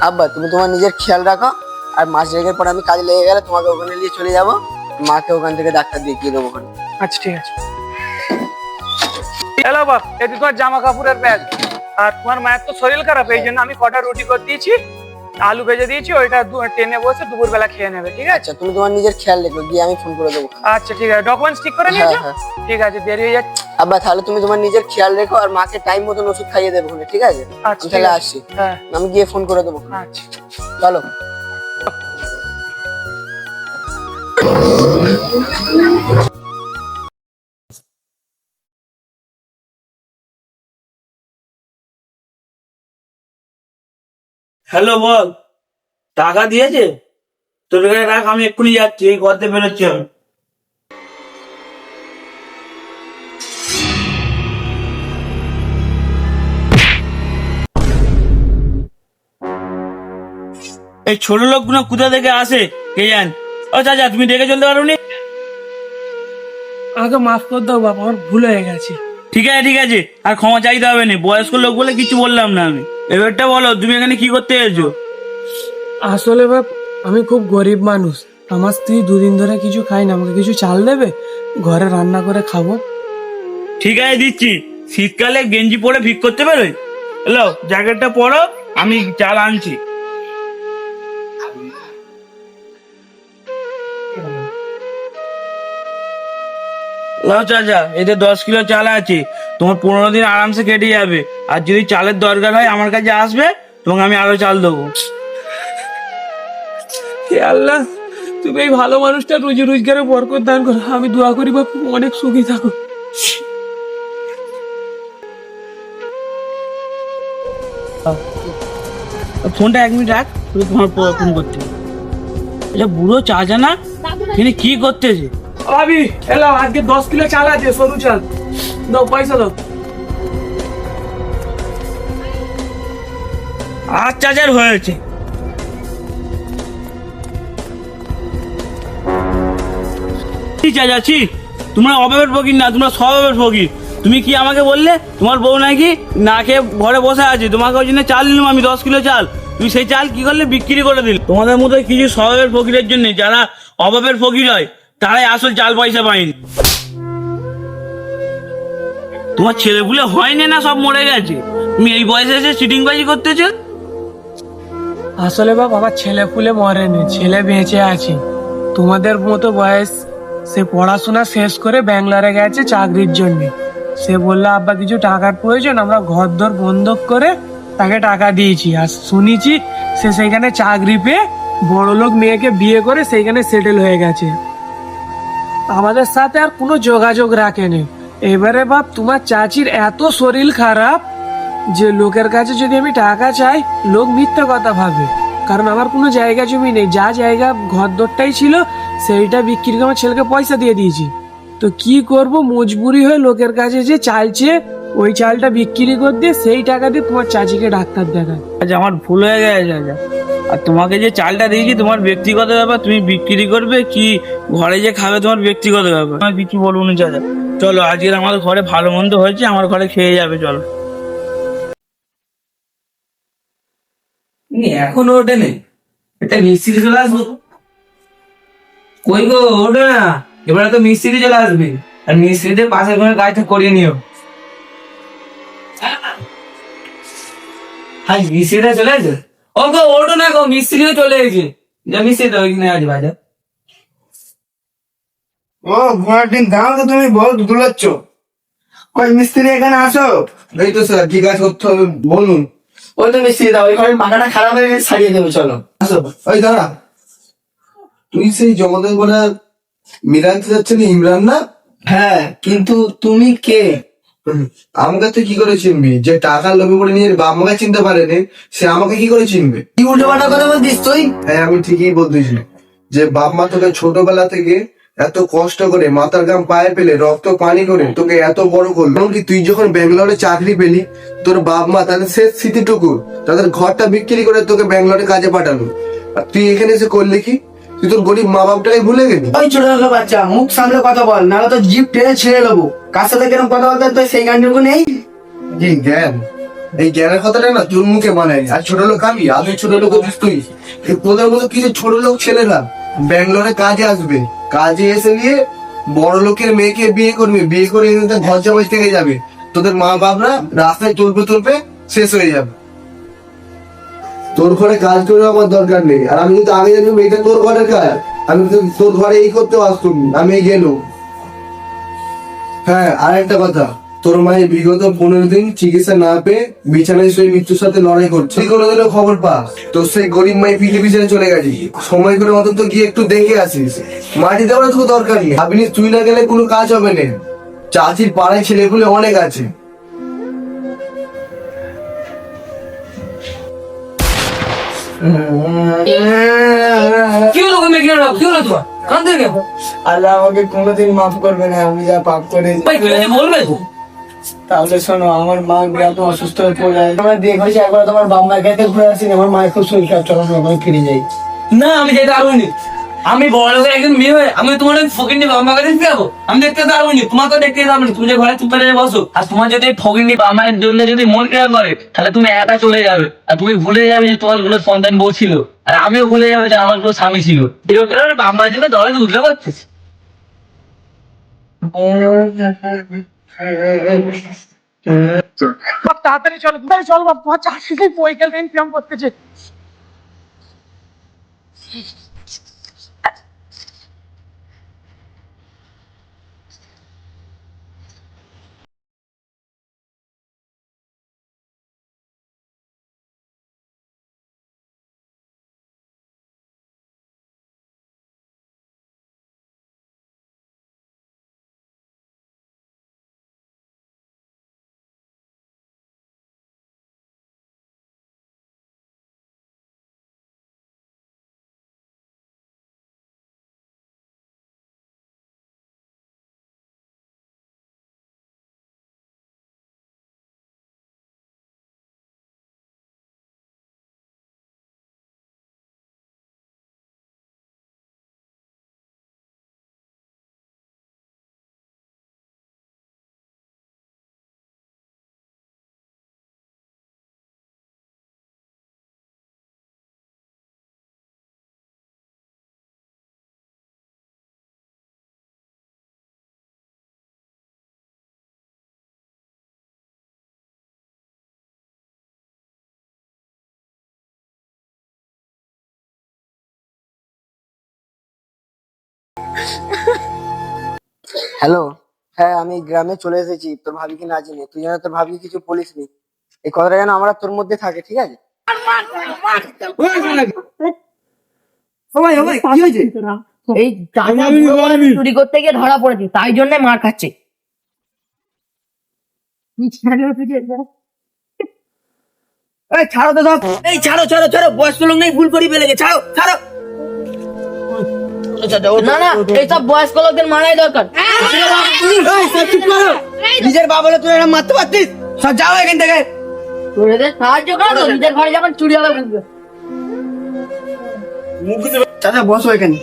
আব্বা তুমি তোমার নিজের খেয়াল রাখো আর মাস দেড়েকের পর আমি কাজে লেগে গেলে তোমাকে ওখানে নিয়ে চলে যাব মাকে ওখান থেকে ডাক্তার দেখিয়ে দেবো ওখানে আচ্ছা ঠিক আছে হ্যালো বাপ এটি তোমার জামা কাপড়ের ব্যাগ আর তোমার মায়ের তো শরীর খারাপ এই জন্য আমি কটা রুটি করে দিয়েছি আলু ভেজে দিয়েছি ওইটা দু- ট্রেনে বসে দুপুর বেলা খেয়ে নেবে ঠিক আছে আচ্ছা তুমি তোমার নিজের খেয়াল রেখো গিয়ে আমি ফোন করে দেবো আচ্ছা ঠিক আছে ডকুমেন্টস ঠিক করে হ্যাঁ নিয়েছো হ্যাঁ ঠিক আছে দেরি হয়ে যাচ্ছে আব্বা তাহলে তুমি তোমার নিজের খেয়াল রেখো আর মাকে টাইম মতন ওষুধ খাইয়ে দেবো ঠিক আছে? আচ্ছা আমি তাহলে আসছি হ্যাঁ। আমি গিয়ে ফোন করে দেবো। আচ্ছা। চলো। হ্যালো বল। টাকা দিয়েছে? তোর কাছে রাখ আমি এক্ষুনি যাচ্ছি এই করতে বেরোচ্ছি আমি। এই ছোট লোকগুলো কোথা থেকে আসে কে জান? ও চাচা তুমি দেখে চলতে পারো নি আমাকে মাফ করে দাও বাবা আমার ভুল হয়ে গেছে। ঠিক আছে ঠিক আছে। আর ক্ষমা চাইতে হবে না বয়স্ক লোক বলে কিছু বললাম না আমি। এবারটা বলো তুমি এখানে কি করতে এসেছ? আসলে বাপ আমি খুব গরিব মানুষ। আমার স্ত্রী দুদিন ধরে কিছু খাই না আমাকে কিছু চাল দেবে? ঘরে রান্না করে খাব? ঠিক আছে দিচ্ছি। শীতকালে গেঞ্জি পরে ভিক করতে পারোই হ্যালো জ্যাকেটটা পরো আমি চাল আনছি। লাও চাচা এতে দশ কিলো চাল আছে। তোমার পনেরো দিন আরামসে কেটে যাবে। আর যদি চালের দরকার হয় আমার কাছে আসবে তোমাকে আমি আরও চাল দেবো। হে আল্লাহ তুমি এই ভালো মানুষটা রুজি রোজগারে বরকত দান করো। আমি দোয়া করি বাপ অনেক সুখী থাকো। ফোনটা এক মিনিট রাখ তুই তোমার পর ফোন করতে এটা বুড়ো চাচা না? তিনি কি করতেছে? ভাবি, এলাও, আজকে দশ কিলো চাল আছে, সরু চাল। দাও, পয়সা দাও। আর চার্জার হয়েছে। কি চাচাচ্ছি তোমরা অভাবের ফকির না, তোমরা স্বভাবের ফকির। তুমি কি আমাকে বললে? তোমার বউ নাকি না খেয়ে ঘরে বসে আছে। তোমাকে ওই জন্য চাল নিলাম আমি, দশ কিলো চাল। তুমি সেই চাল কি করলে? বিক্রি করে দিল। তোমাদের মতো কিছু স্বভাবের ফকিরের জন্য, যারা অভাবের ফকির হয় তারাই আসল চাল পয়সা পায়নি। তোমার ছেলেগুলো হয়নি না সব মরে গেছে? তুমি এই বয়সে এসে চিটিং বাজি করতেছো? আসলে বাপ, আমার ছেলে ফুলে মরেনি, ছেলে বেঁচে আছে। তোমাদের মতো বয়স, সে পড়াশোনা শেষ করে ব্যাঙ্গালোরে গেছে চাকরির জন্য। সে বলল, আব্বা, কিছু টাকার প্রয়োজন? আমরা ঘর দর বন্ধক করে তাকে টাকা দিয়েছি। আর শুনেছি, সে সেইখানে চাকরি পেয়ে বড় লোক মেয়েকে বিয়ে করে সেইখানে সেটেল হয়ে গেছে। আমাদের সাথে আর কোনো যোগাযোগ রাখেনি। এবারে বাপ, তোমার চাচির এত শরীর খারাপ যে লোকের কাছে যদি আমি টাকা চাই, লোক মিথ্যা কথা ভাবে। কারণ আমার কোনো জায়গা জমি নেই। যা জায়গা ঘর দরটাই ছিল, সেইটা বিক্রি করে আমার ছেলেকে পয়সা দিয়ে দিয়েছি। তো কি করব? মজবুরি হয়ে লোকের কাছে যে চালছে ওই চালটা বিক্রি করে দিয়ে সেই টাকা দিয়ে তোমার চাচিকে ডাক্তার দেখায়। আচ্ছা আমার ভুল হয়ে গেছে আচ্ছা আর তোমাকে যে চালটা দিয়েছি তোমার ব্যক্তিগত ব্যাপার তুমি বিক্রি করবে কি ঘরে যে খাবে তোমার ব্যক্তিগত ব্যাপার? আমার কিছু বলব না চাচা। চলো আজকের আমাদের ঘরে ভালো মন্দ হয়েছে আমার ঘরে খেয়ে যাবে চলো। এখনও ওঠে নেই এটা মিস্ত্রি চলে আসব কই গো ওঠে না। এবারে তো মিস্ত্রি চলে আসবে। আর মিস্ত্রিদের পাশের করে কাজটা করিয়ে নিও। হাই মিস্ত্রিটা চলে এসে ও গো ওঠো না গো মিস্ত্রিও চলে এসেছে যা মিস্ত্রি তো ওইখানে আছে বাজার ও ঘোড়ার দিন দাও তো তুমি বহুত দুলাচ্ছ। কই মিস্ত্রি এখানে আসো। এই তো স্যার কি কাজ করতে হবে বলুন। ওই তো মিস্ত্রি দাও ওই ঘরের পাখাটা খারাপ হয়ে গেছে সারিয়ে দেবে চলো। আসো। ওই দাঁড়া। তুই সেই জগতের বলে মিরান যাচ্ছে না ইমরান না? হ্যাঁ কিন্তু তুমি কে? আমাকে তুই কি করে চিনবি? যে টাকার লোভে পড়ে নিয়ে বাপ মাকে চিনতে পারেনি সে আমাকে কি করে চিনবে? কি উল্টো পাল্টা কথা বলছিস তুই? হ্যাঁ আমি ঠিকই বলতেছি। যে বাপ মা তোকে ছোটবেলা থেকে এত কষ্ট করে মাথার গাম পায়ে পেলে রক্ত পানি করে তোকে এত বড় করল। এমনকি তুই যখন ব্যাঙ্গালোরে চাকরি পেলি তোর বাপ মা তাদের শেষ স্মৃতিটুকু তাদের ঘরটা বিক্রি করে তোকে ব্যাঙ্গালোরে কাজে পাঠালো। আর তুই এখানে এসে করলি কি? তুই তোর গরিব মা বাপটাকে ভুলে গেলি? ওই ছোট ছোট বাচ্চা মুখ সামলে কথা বল নাহলে তো জিপ টেনে ছেড়ে নেব। কার সাথে কেরম কথা বলতে তো সেই গানটুকু নেই? কি জ্ঞান? এই জ্ঞানের কথাটা না তোর মুখে বানাই আর ছোট লোক আমি আমি ছোট লোক তুই তোদের মতো কিছু ছোট লোক ছেলেরা ব্যাঙ্গালোরে কাজে আসবে। কাজে এসে নিয়ে বড় লোকের মেয়েকে বিয়ে করবে। বিয়ে করে ঘর জামাই থেকে যাবে। তোদের মা বাপরা রাস্তায় তুলবে তুলবে শেষ হয়ে যাবে। তোর ঘরে কাজ করে আমার দরকার নেই। আর আমি কিন্তু আগে জানি এটা তোর ঘরের কাজ, আমি তোর ঘরে এই করতে আসতুম আমি গেলুম। হ্যাঁ আর একটা কথা। তোর মায়ের বিগত পনেরো দিন চিকিৎসা না পেয়ে বিছানায় শুয়ে মৃত্যুর সাথে লড়াই করছে। তুই কোনোদিনও খবর পা। তোর সেই গরিব মাই পিঠে পিছনে চলে গেছি সময় করে অন্তত গিয়ে একটু দেখে আসিস। মাটি দেওয়ার তো দরকার নেই। ভাবিনি তুই না গেলে কোনো কাজ হবে না। চাচির পাড়ায় ছেলেপুলে অনেক আছে। কি হলো মেঘনা? কি হলো তোমার? কান্দে কেন? আল্লাহ আমাকে কোনোদিন মাফ করবে না আমি যা পাপ করেছি। বলবে? তাহলে শোনো আমার মা বিরাট অসুস্থ হয়ে পড়ে যায়। তোমরা দেখেছি একবার তোমার বাম্মার কাছে ঘুরে আসি আমার মায়ের খুব শরীর খারাপ চলো আমরা ওখানে ফিরে যাই। না আমি যেটা পারবনি আমি বড় লোকের একজন মেয়ে হয়ে আমি তোমার ওই ফকির নিয়ে বাবা কাছে যাব। আমি দেখতে পারবনি তোমার তো দেখতে পারবনি তুমি যে ঘরে চুপ করে বসো। আর তোমার যদি ফকির নিয়ে মায়ের জন্য যদি মন খারাপ করে, তাহলে তুমি একা চলে যাবে। আর তুমি ভুলে যাবে যে তোমারগুলো সন্তান বউ ছিল। আর আমিও ভুলে যাবে যে আমারগুলো স্বামী ছিল। এরকম বাবার জন্য দলে উঠলে করছিস বাপ, তাড়াতাড়ি চলো চলো বইকাল টাইম প্রেম করতেছে। হ্যালো হ্যাঁ আমি গ্রামে চলে এসেছি তোর ভাবিকে না চিনি তুই যেন তোর ভাবিকে কিছু বলিস নি? এই কথাটা যেন আমরা তোর মধ্যে থাকে ঠিক আছে? এই চুরি করতে গিয়ে ধরা পড়েছে তাই জন্য মার খাচ্ছে। ছাড়ো তো সব। এই ছাড়ো ছাড়ো ছাড়ো বয়স্ক লোক নেই ভুল করি ফেলে গেছে ছাড়ো ছাড়ো। না না এইসব বয়স্ক লোকদের মারাই দরকার। নিজের বাবা বলে তুই এরকম মারতে পারতিস? সব যাও এখান থেকে। সাহায্য করো নিজের ঘরে যখন চুরি হবে বুঝবে। চাচা বসো এখানে।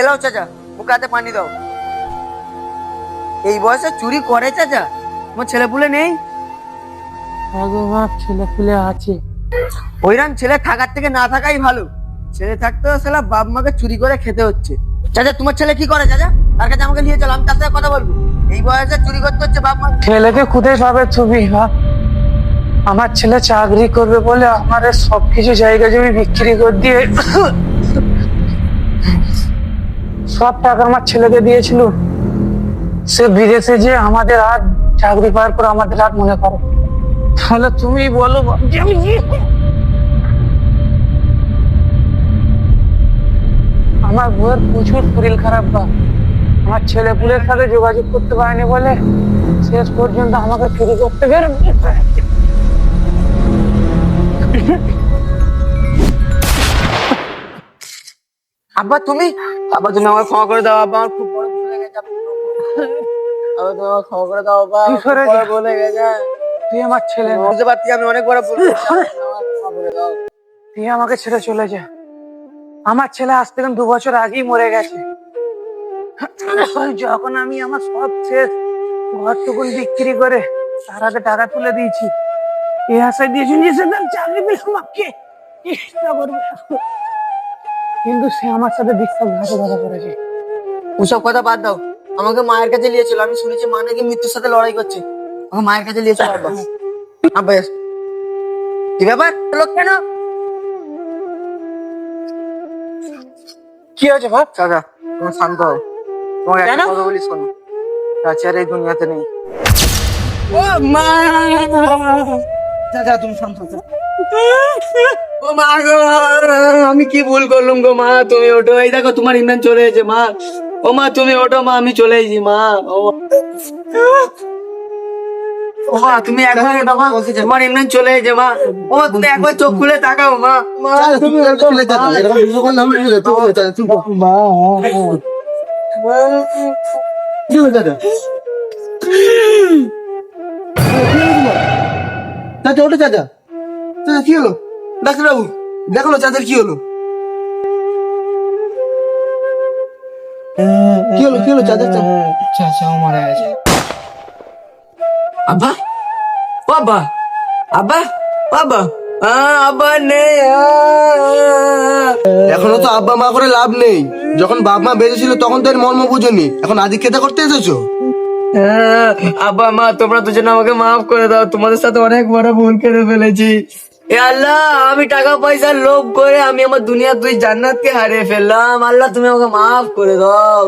এলাও চাচা মুখ পানি দাও। এই বয়সে চুরি করে চাচা? তোমার ছেলে পুলে নেই? ছেলে ফুলে আছে। ওইরকম ছেলে থাকার থেকে না থাকাই ভালো। ছেলে থাকতে সেলা বাপ মাকে চুরি করে খেতে হচ্ছে। চাচা, তোমার ছেলে কি করে চাচা? তার কাছে আমাকে নিয়ে চলো, আমি তার কথা বলব। এই বয়সে চুরি করতে হচ্ছে বাপ মা ছেলেকে খুদে পাবে তুমি ভাব আমার ছেলে চাকরি করবে বলে আমার সবকিছু জায়গা জমি বিক্রি করে দিয়ে সব টাকা আমার ছেলেকে দিয়েছিল। সে বিদেশে যে আমাদের আর চাকরি পাওয়ার পর আমাদের আর মনে করো তাহলে তুমি বলো আমি আমার বউয়ের প্রচুর শরীর খারাপ বা আমার ছেলে পুলের সাথে যোগাযোগ করতে পারেনি বলে শেষ পর্যন্ত আমাকে চুরি করতে বের আব্বা তুমি? আব্বা তুমি আমার ক্ষমা করে দাও আব্বা। আমার খুব বড় ভুল গেছে আব্বা। তুমি আমার ক্ষমা করে দাও আব্বা। কি করে বড় দাও? গেছে। তুই আমার ছেলে বুঝতে পারছি আমি অনেক বড় ভুল। করেছি। আমার ক্ষমা করে দাও তুই আমাকে ছেড়ে চলে যা। আমার ছেলে আজ থেকে দু বছর আগেই মরে গেছে। যখন আমি আমার সব শেষ ঘরটুকুন বিক্রি করে তার আগে টাকা তুলে দিয়েছি এই আশায় দিয়েছেন যে সে তার চাকরি পেলাম আমাকে চেষ্টা করবে। কিন্তু সে আমার সাথে বিশ্বাসঘাতকতা করেছে। ওসব কথা বাদ দাও। আমাকে মায়ের কাছে নিয়েছিল আমি শুনেছি মা নাকি মৃত্যুর সাথে লড়াই করছে। আমাকে মায়ের কাছে নিয়েছিল। কি ব্যাপার? লোক কেন? কি হয়েছে ভাব? কাকা তুমি শান্ত হও। তোমাকে একটা কেন? কথা বলি শোনো। চাচি আর এই দুনিয়াতে নেই। ও মা! চাচা তুমি শান্ত হও ও মা গো আমি কি ভুল করলাম গো মা? তুমি ওঠো। এই দেখো তোমার ইমরান চলে এসেছে মা। ও মা তুমি ওঠো মা আমি চলে এসেছি মা। ও মা তুমি একবার দেখো তোমার ইমরান চলে এসেছে মা। ও তুমি একবার চোখ খুলে তাকাও মা। মা তুমি এরকম চলে যাও, এরকম কিছু। কি হলো দাদা? চাচা ওটা চাচা। চাচা কি হলো? ডাক্তার বাবু দেখো চাচার কি হলো। কি হলো কি হলো চাচার চাচা? আব্বা ও আব্বা ও আব্বা আ, আব্বা নেই। এখনও তো আব্বা মা করে লাভ নেই। যখন বাপ মা বেঁচে ছিল তখন তো এর মর্ম বুঝনি। এখন আদিক্ষেতা করতে এসেছ? হ্যাঁ, আব্বা মা তোমরা দুজন আমাকে মাফ করে দাও। তোমাদের সাথে অনেক বড় ভুল করে ফেলেছি। এ আল্লাহ আমি টাকা পয়সা লোভ করে আমি আমার দুনিয়া তুই জান্নাতকে হারিয়ে ফেললাম। আল্লাহ তুমি আমাকে মাফ করে দাও।